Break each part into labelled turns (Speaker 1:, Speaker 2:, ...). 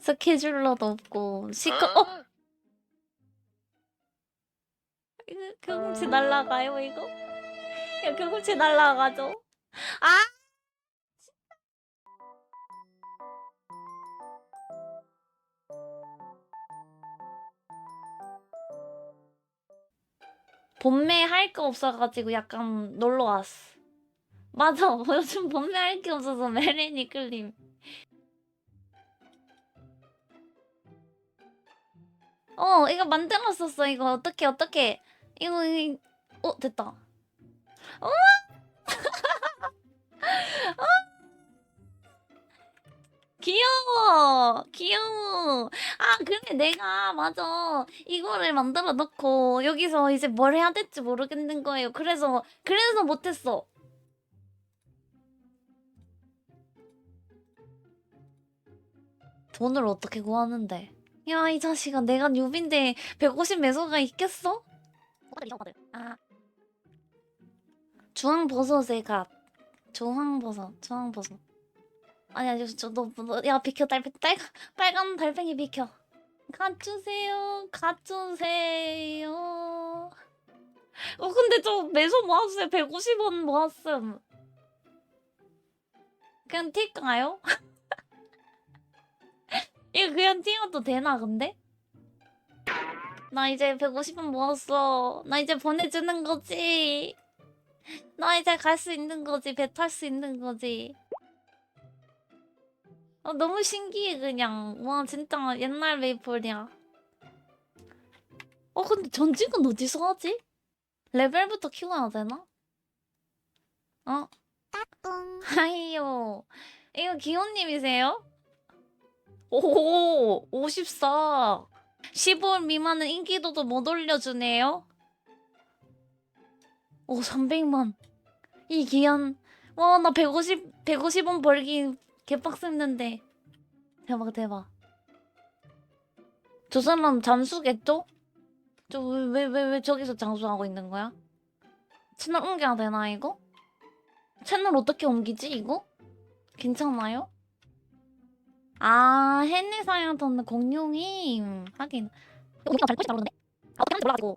Speaker 1: 스케줄러도 없고 시커 어? 이거 경험치 날라가요 이거? 야 경험치 날라가죠? 아! 본매 할 거 없어가지고 약간 놀러 왔어. 맞아. 요즘 본매 할 게 없어서 메린이 끌림 어 이거 만들었었어 이거. 어떻게 어떻게 이거 이- 어 됐다. 어? 어? 귀여워 귀여워. 아 근데 내가 맞아. 이거를 만들어 놓고 여기서 이제 뭘 해야 될지 모르겠는 거예요. 그래서 그래서 못했어. 돈을 어떻게 구하는데 야 이 자식아 내가 뉴비인데 150 매소가 있겠어? 아. 주황버섯에 갓. 주황버섯 주황버섯 아니 아니 저너야 비켜 달 빨간 빨간 달팽이 비켜. 갓 주세요 갓 주세요. 어 근데 저 매소 모았어요. 150원 모았음. 그냥 튈까요? 이거 그냥 띄워도 되나 근데? 나 이제 150원 모았어. 나 이제 보내주는 거지. 나 이제 갈 수 있는 거지. 배 탈 수 있는 거지. 어, 너무 신기해 그냥. 와 진짜 옛날 메이플이야. 어 근데 전직은 어디서 하지? 레벨부터 키워야 되나? 어? 하이요. 이거 기호님이세요? 오, 54. 15월 미만은 인기도도 못 올려주네요. 오, 300만. 이 기한. 와, 나 150, 150원 벌기 개빡셌는데. 대박, 대박. 저 사람 잠수겠죠? 저, 왜, 왜, 왜, 왜 저기서 장수하고 있는 거야? 채널 옮겨야 되나, 이거? 채널 어떻게 옮기지, 이거? 괜찮아요? 아, 헨리 사이한테는 공룡이 하긴. 공룡 잘 보시다 그러는데. 아, 어떻게 하는지 몰라가지고.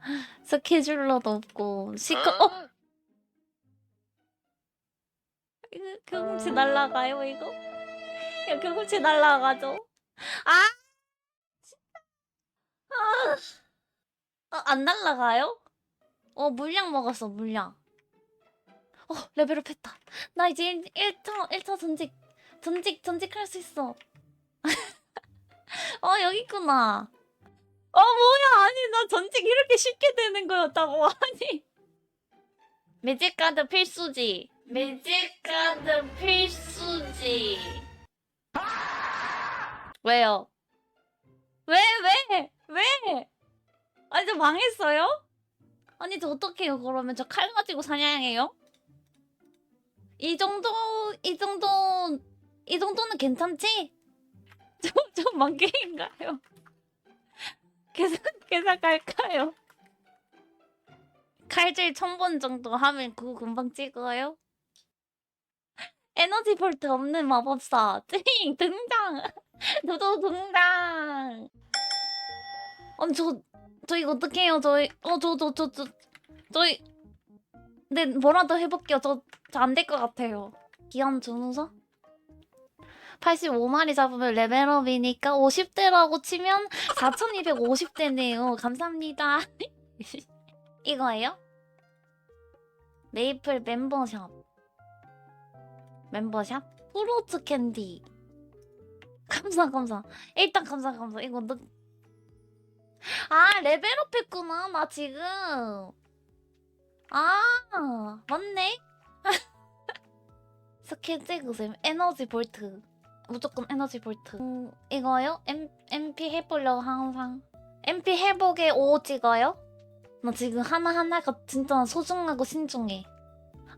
Speaker 1: 스케줄러도 없고 시커. 어, 이거 경험치 날라가요 이거? 야 경험치 날라가죠? 아. 아, 어, 안 날라가요? 어 물량 먹었어 물량. 어 레벨업 했다. 나 이제 1, 1차 1차 전직 전직 전직 할 수 있어. 어 여기 있구나. 어 뭐야 아니 나 전직 이렇게 쉽게 되는 거였다고 아니. 매직 카드 필수지. 매직 카드 필수지. 왜요? 왜 왜? 왜? 아니 저 망했어요? 아니 저 어떡해요 그러면 저 칼 가지고 사냥해요? 이 정도 이 정도 이 정도는 괜찮지? 좀좀 만개인가요? 계산 계산 갈까요? 칼질 천 번 정도 하면 그거 금방 찍어요? 에너지 볼트 없는 마법사 찡 등장 도도 등장 아니 저, 저 이거 어떡해요 저희 어저 저저저 저희 네 뭐라도 해볼게요. 저 저 안 될 것 같아요. 기한 준우서? 85마리 잡으면 레벨업이니까 50대라고 치면 4250대네요. 감사합니다. 이거예요? 메이플 멤버샵. 멤버샵? 프로츠 캔디. 감사 감사. 일단 감사 감사. 이거 너... 아 레벨업 했구나 나 지금 아 맞네 스킬 찍으세요 에너지 볼트 무조건 에너지 볼트 음, 이거요? M, MP 해보려고 항상 MP 회복에 5 찍어요? 나 지금 하나하나가 진짜 소중하고 신중해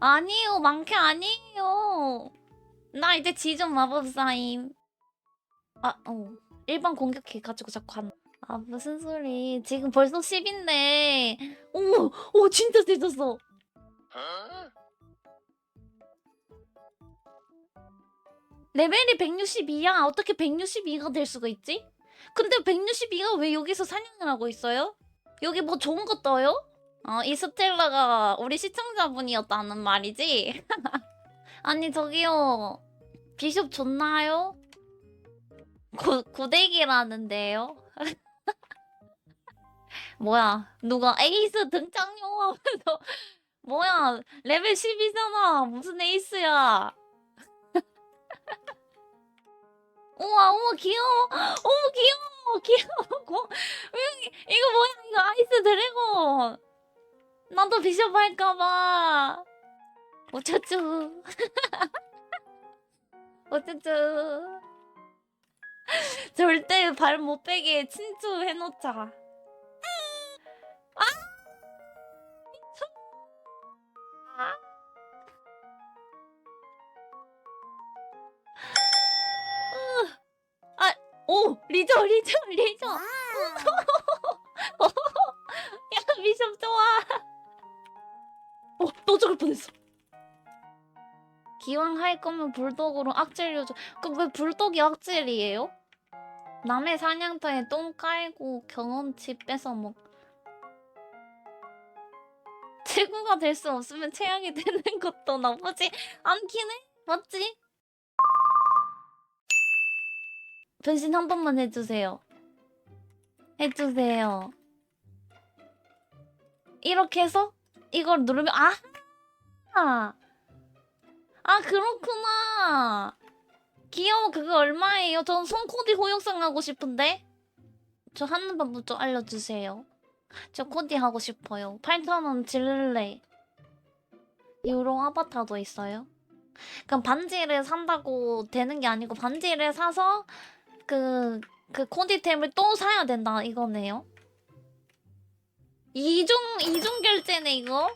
Speaker 1: 아니요 많게 아니에요 나 이제 지존 마법사임 아, 어. 일반 공격해 가지고 자꾸 한. 아, 무슨 소리. 지금 벌써 10인데. 오, 오, 진짜 세졌어. 레벨이 162야. 어떻게 162가 될 수가 있지? 근데 162가 왜 여기서 사냥을 하고 있어요? 여기 뭐 좋은 거 떠요? 어, 이 스텔라가 우리 시청자분이었다는 말이지? 아니, 저기요. 비숍 좋나요? 고, 고데기라는데요? 뭐야, 누가 에이스 등장용 하면서, 뭐야, 레벨 10이잖아. 무슨 에이스야. 우와, 우와, 귀여워. 어머, 귀여워. 귀여워. 이거 뭐야, 이거 아이스 드래곤. 나도 비숍 할까봐. 어쩌쭈. 어쩌쭈. 절대 발 못 빼게 친추 해놓자. 리저, 리저! 야, 미션 좋아! 어, 또 죽을 뻔했어. 기왕 할 거면 불독으로 악질려줘. 그왜 불독이 악질이에요? 남의 사냥터에 똥 깔고 경험치 뺏어 먹. 최고가 될 수 없으면 최악이 되는 것도 나쁘지 않긴 해. 맞지? 변신 한 번만 해주세요. 해주세요. 이렇게 해서 이걸 누르면 아, 아, 아 그렇구나. 귀여워 그거 얼마예요? 전 손코디 호영상 하고 싶은데. 저 하는 방법 좀 알려주세요. 저 코디 하고 싶어요. 8,000원 질래. 유로 아바타도 있어요. 그럼 반지를 산다고 되는 게 아니고 반지를 사서 그, 그 코디템을 또 사야 된다 이거네요. 이중, 이중 결제네 이거.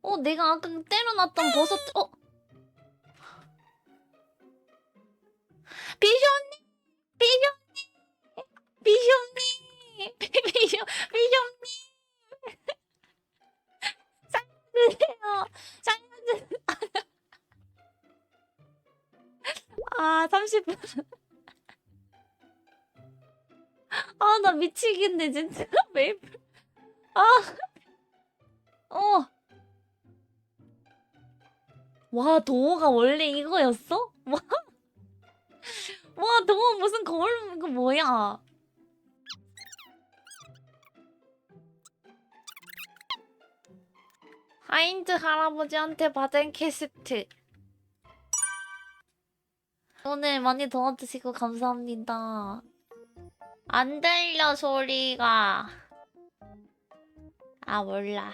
Speaker 1: 어, 내가 아까 때려놨던 버섯, 어? 아, 30분. 아, 나 미치겠네, 진짜. 메이플. 아. 어. 와, 도어가 원래 이거였어? 와. 와, 도어 무슨 거울, 이거 뭐야. 하인즈 할아버지한테 받은 캐스트. 오늘 많이 도와주시고 감사합니다. 안 들려 소리가. 아 몰라.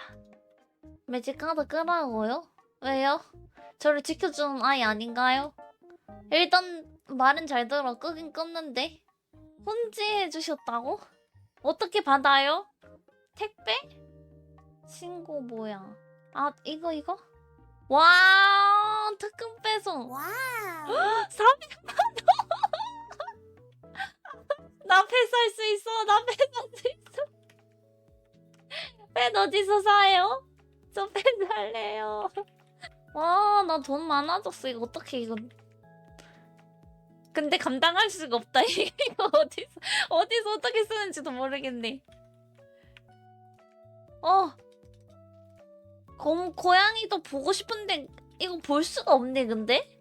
Speaker 1: 매직 카드 끄라고요? 왜요? 저를 지켜주는 아이 아닌가요? 일단 말은 잘 들어 끄긴 껐는데 혼지해 주셨다고? 어떻게 받아요? 택배? 신고 뭐야? 아 이거 이거? 와 특급 배송
Speaker 2: 와우.
Speaker 1: 400만 원! 나펫살수 있어. 나펫살수 있어. 펫 어디서 사요? 저펫 살래요. 와, 나 돈 많아졌어. 이거 어떻게 이거? 근데 감당할 수가 없다. 이거 어디서 어디서 어떻게 쓰는지도 모르겠네. 어. 고, 고양이도 보고 싶은데 이거 볼 수가 없네. 근데.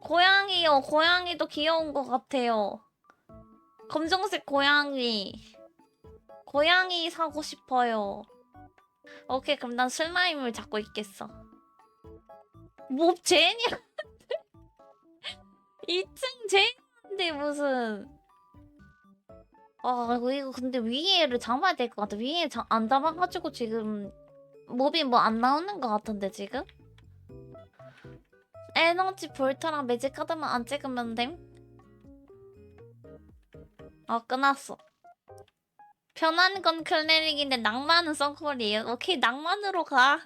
Speaker 1: 고양이요. 고양이도 귀여운 것 같아요. 검정색 고양이. 고양이 사고 싶어요. 오케이, 그럼 난 슬라임을 잡고 있겠어. 뭐, 제니한테? 2층 제니한테 무슨. 아, 이거 근데 위에를 잡아야 될 것 같아. 위에 자, 안 잡아가지고 지금 몹이 뭐 안 나오는 것 같은데, 지금? 에너지 볼트랑 매직 카드만 안 찍으면 됨? 아 끝났어. 편한 건 클레릭인데 낭만은 썬콜이에요. 오케이 낭만으로 가.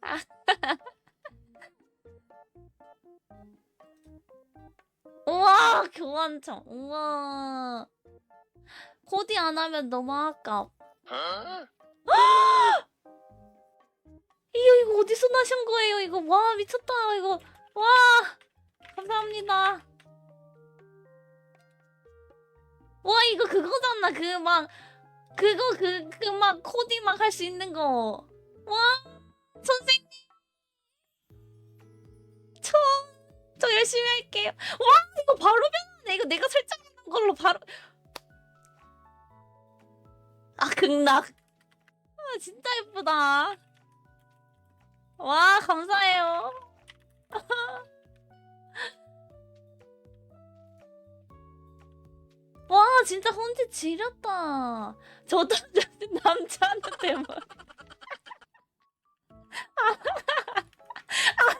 Speaker 1: 아. 우와 교환청. 우와. 코디 안 하면 너무 아깝. 어디서 나신 거예요? 이거 와 미쳤다 이거 와 감사합니다. 와 이거 그거잖아 그 막 그거 그 그 막 코딩 막할 수 있는 거. 와 선생님 저 저 열심히 할게요. 와 이거 바로 변하네. 이거 내가 설정한 걸로 바로 아 극락. 아 진짜 예쁘다. 와 감사해요. 와 진짜 혼자 지렸다. 저도 남자한테 뭐. 아,